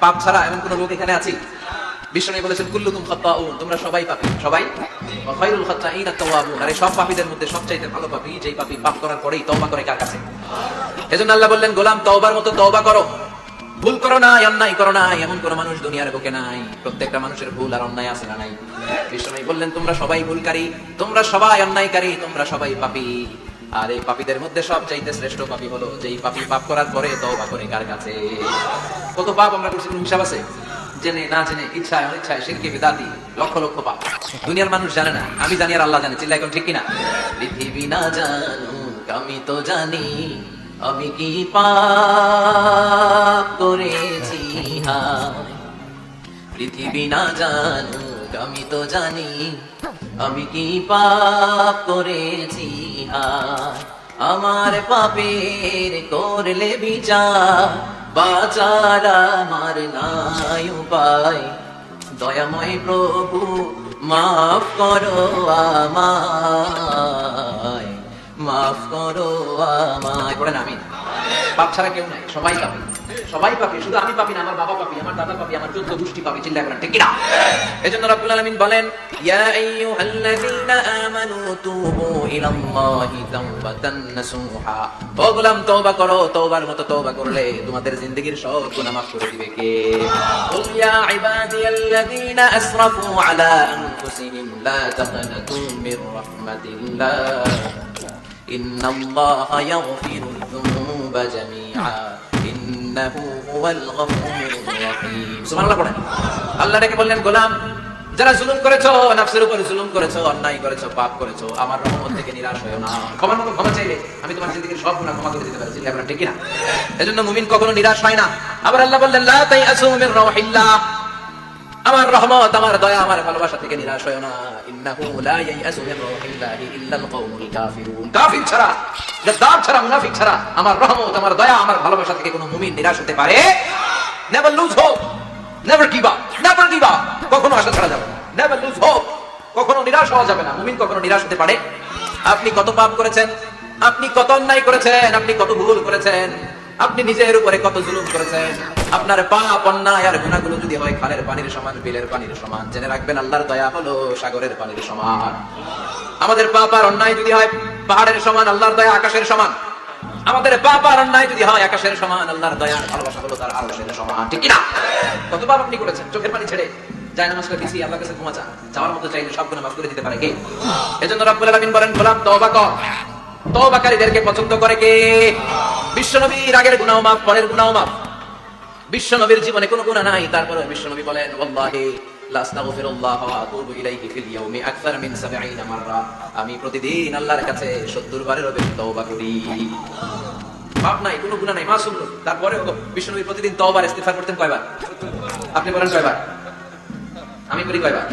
পাপ ছাড়া এমন কোন লোক এখানে আছি? বলেছেন তোমরা সবাই সবাই? সব মধ্যে সবচাইতে ভালো যেই পাপ করার পরেই তওবা করে কার কাছে? এজন্য আল্লাহ বললেন, গোলাম, তওবার মতো তওবা করো। ভুল করো না অন্যায় করো না এমন কোন মানুষ দুনিয়ার বুকে নাই। প্রত্যেকটা মানুষের ভুল আর অন্যায় আছে না নাই? বিষ্ণু বললেন, তোমরা সবাই ভুলকারী, তোমরা সবাই অন্যায়কারী, তোমরা সবাই পাপী। আর এই পাপীদের মধ্যে সব চাইতে শ্রেষ্ঠ পাপী হলো যেই পাপী পাপ করার পরে তওবা করে কার কাছে? কত পাপ আমরা করছি হিসাব আছে? জেনে, না জেনে, ইচ্ছায়, অনিচ্ছায় শিরকে বিদাতি, লক্ষ লক্ষ পাপ। দুনিয়ার মানুষ জানে না, আমি জানি আর আল্লাহ জানে, চিল্লা এখন ঠিক কিনা? পৃথিবী না জানুক, আমি তো জানি, আমি কি পাপ করেছি? পৃথিবী না জানুক, আমি তো জানি আমি কি পাপ করেছি? আমার পাপের করলে বিচার। বাচার আমার নাই উপায়। দয়াময় প্রভু, মাফ করো আমায়। মাফ করো আমায়। পড়েন আমি পাপ ছাড়া কেউ নাই, সবাই পাপি। সবাই পাপি, শুধু আমি পাপি না, আমার বাবা পাপি, আমার দাদা পাপি, আমার চোদ্দ গোষ্ঠী পাপি চিন্তা করেন, ঠিক না এজন্য রব্বুল আলমিন বলেন, ইয়া আমানু তুবু ইলাল্লাহি তাওবাতান নাসুহা। ও গোলাম, তওবা করো, তওবার মতো তওবা করলে তোমাদের সব গুনাহ মাফ করে দিবে কে? কুল ইয়া আসরাফু আলা আনফুসিহিম, লা তাকনাতু মির রাহমাতিল্লাহ। ইন্নাল্লাহা ইয়াগফিরুল যুনুবা জামিআ। যারা জুলুম করেছ, নফসের উপর জুলুম করেছ, অন্যায় করেছ, পাপ করেছ, আমার রহমত থেকে নিরাশ হয়েও না। ক্ষমার মতো আমি তোমার জিন্দেগীর চিল্লা ঠিক না এজন্য মুমিন কখনো নিরাশ হয় না। আবার আল্লাহ বললেন, লা তাইআসু মির আমার রহমত, আমার দয়া, আমার ভালোবাসা থেকে নিরাশ হয় না। ইন্নাহু লা রাহিল্লাহি ইল্লাল কওমুল কাফিরুন। কাফির ছাড়া ছাড়া, মুনাফিক ছাড়া আমার রহমত, আমার দয়া, আমার ভালোবাসা থেকে কোনো মুমিন নিরাশ হতে পারে? Never lose hope never give up never give up কখনো আশা ছাড়া যাবে নেভার লুজ হোপ কখনো নিরাশ হওয়া যাবে না। মুমিন কখনো নিরাশ হতে পারে? আপনি কত পাপ করেছেন? আপনি কত অন্যায় করেছেন? আপনি কত ভুল করেছেন? আপনি নিজের উপরে কত জুলুম করেছেন? আপনার পাপ, অন্যায় আর গুণাগুলো যদি হয়, খালের পানির সমান, বিলের পানির সমান। জেনে রাখবেন, আল্লাহর দয়া হলো সাগরের পানির সমান। আমাদের পাপ আর অন্যায় যদি হয়, পাহাড়ের সমান, আল্লাহর দয়া আকাশের সমান। আমাদের পাপ আর অন্যায় যদি হয়, আকাশের সমান, আল্লাহর দয়া ভালোবাসা হলো তার আকাশের সমান। ঠিক না কত পাপ আপনি করেছেন? চোখের পানি ছেড়ে যায় নামাজটা দিছি কাছে ক্ষমা যাওয়ার মতো চাইলে সব মাফ করে দিতে পারে কে? এজন্য রাব্বুল আলামিন বলেন, গোলাম তওবা কর। তওবাকারীদেরকে পছন্দ করে কে? বিশ্বনবীর আগের গুনাহ মাফ, পরের গুনাহ মাফ। বিশ্বনবীর জীবনে কোনো গুনাহ নাই। তারপরে বিশ্বনবী বলেন, ওয়াল্লাহি লা আস্তাগফিরুল্লাহ ওয়া আতুবু ইলাইহি ফিল ইয়াউমি আকসার 70 মাররা। আমি প্রতিদিন আল্লাহর কাছে 70 বারেরও বেশি তওবা করি। পাপ নাই, কোনো গুনাহ নাই, মাসুম। তারপরে প্রতিদিন করতেন কয়বার? আপনি বলেন কয়বার? আমি করি কয়বার?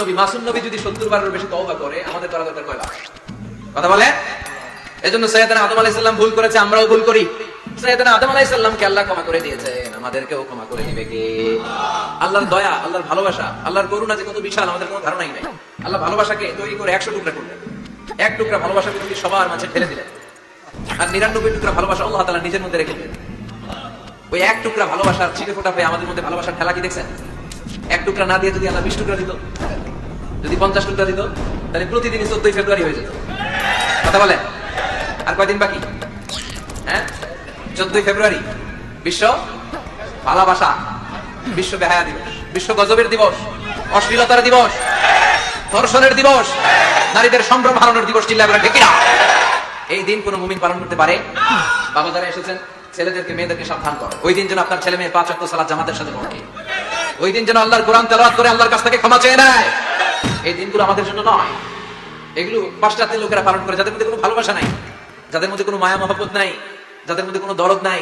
নবী, মাসুম নবী যদি 70 বারেরও বেশি তওবা করে, আমাদের করা দরকার কয়বার? কথা বলে এজন্য সৈয়দনা আদম ভুল করেছে, আমরাও ভুল করি। ভালোবাসা আমাদের কোনো ধারণাই নাই। আল্লাহ ভালোবাসাকে তৈরি করে 100 টুকরা করলেন। এক টুকরা ভালোবাসাকে যদি সবার মাঝে ঠেলে দিলেন। আর 99 টুকরা ভালোবাসা নিজের মধ্যে রেখে দিলেন। ওই এক টুকরা ভালোবাসার ছিটে ফোটা হয়ে আমাদের মধ্যে ভালোবাসার ঠেলা কি দেখছেন? এক টুকরা না দিয়ে যদি আল্লাহ 20 টুকরা দিত, যদি 50 টুকরা দিত, তাহলে প্রতিদিনই 14 ফেব্রুয়ারি হয়ে যেত। কথা বলেন? আর কয়দিন বাকি? হ্যাঁ? চোদ্দই ফেব্রুয়ারি, বিশ্ব ভালোবাসা, বিশ্ব বেহায়া দিবস, বিশ্ব গজবের দিবস, অশ্লীলতার দিবস, ধর্ষণের দিবস, নারীদের সম্ভ্রম হারানোর দিবস চিল্লা ঠিক না এই দিন কোন মুমিন পালন করতে পারে? বাবা যারা এসেছেন, ছেলেদেরকে, মেয়েদেরকে সাবধান করো। ওই দিন যেন আপনার ছেলে মেয়ে পাঁচ অক্ট সালাত জামাতের সাথে পড়ে। ওই দিন যেন আল্লাহর কোরআন তেলাওয়াত করে আল্লাহর কাছ থেকে ক্ষমা চেয়ে নেয়। এই দিনগুলো আমাদের জন্য নয়। এগুলো পাশ্চাত্যের লোকেরা পালন করে, যাদের মধ্যে কোনো ভালোবাসা নাই, যাদের মধ্যে কোনো মায়া মহব্বত নাই যাদের মধ্যে কোনো দরদ নাই।